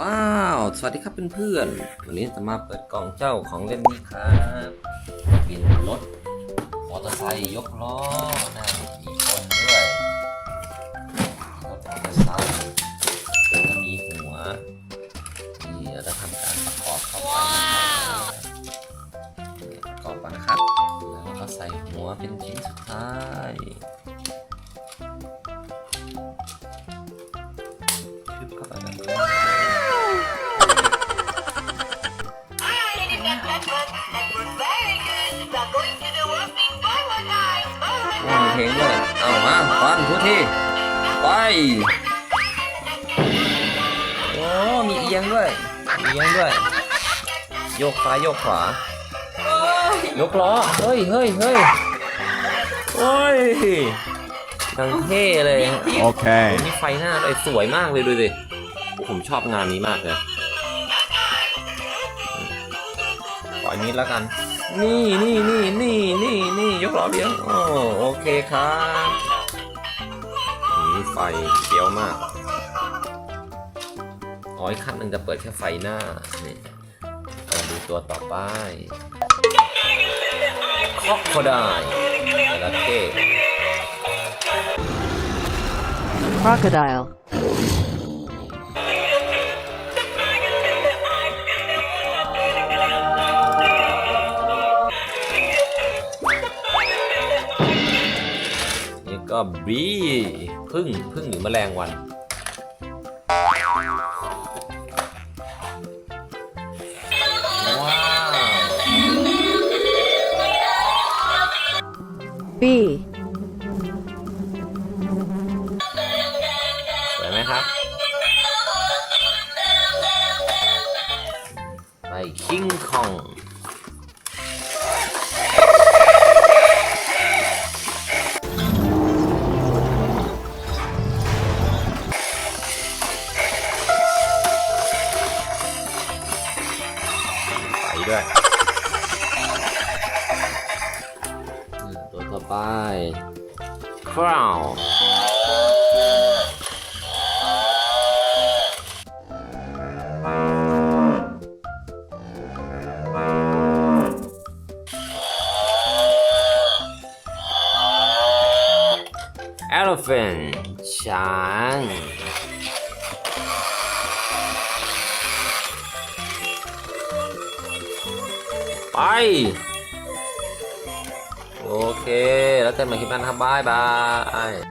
ว้าว สวัสดีครับเพื่อนๆวันนี้จะมาเปิดกล่องเจ้าของเล่นนี้ครับเป็นรถมอเตอร์ไซค์ยกล้อนะมีคนด้วยรถมอเตอร์ไซค์แล้วก็มีหัวนี่เราจะทำการประกอบเข้าไปประกอบก่อนครับแล้วก็ใส่หัวเป็นชิ้นสุดท้ายชึบเข้าไปแบบนี้ โอ้มีเพลงด้วยเอามาฟันทุกทีไปโอ้มีเอียงด้วยมีเอียงด้วย โยกซ้ายโยกขวายกล้อเฮ้ยเฮ้ยเฮ้ยโอ้ยดังเท่เลย Okay. มีไฟหน้าด้วยสวยมากเลยดูดิโอ้ผมชอบงานนี้มากเลย ล่อยนี้แล้วกัน นี่นี่นี่นี่นี่นี่ยกล้อเบี้ยวโอ้โอเคครับนี่ไฟเกี้ยวมากอ๋ออีกขั้นหนึ่งจะเปิดแค่ไฟหน้านี่มาดูตัวต่อไปคอกโคไดจระเข้ crocodile, ก็บีพึ่งพึ่งหรือแมลงวัน ว้าว B, สวยไหมครับ ไปคิงคอง ด้วยอืมตัวต่อไป crown เอลเฟนช้าง ไป โอเค แล้วเจอกันใหม่คลิปหน้านะครับบายบาย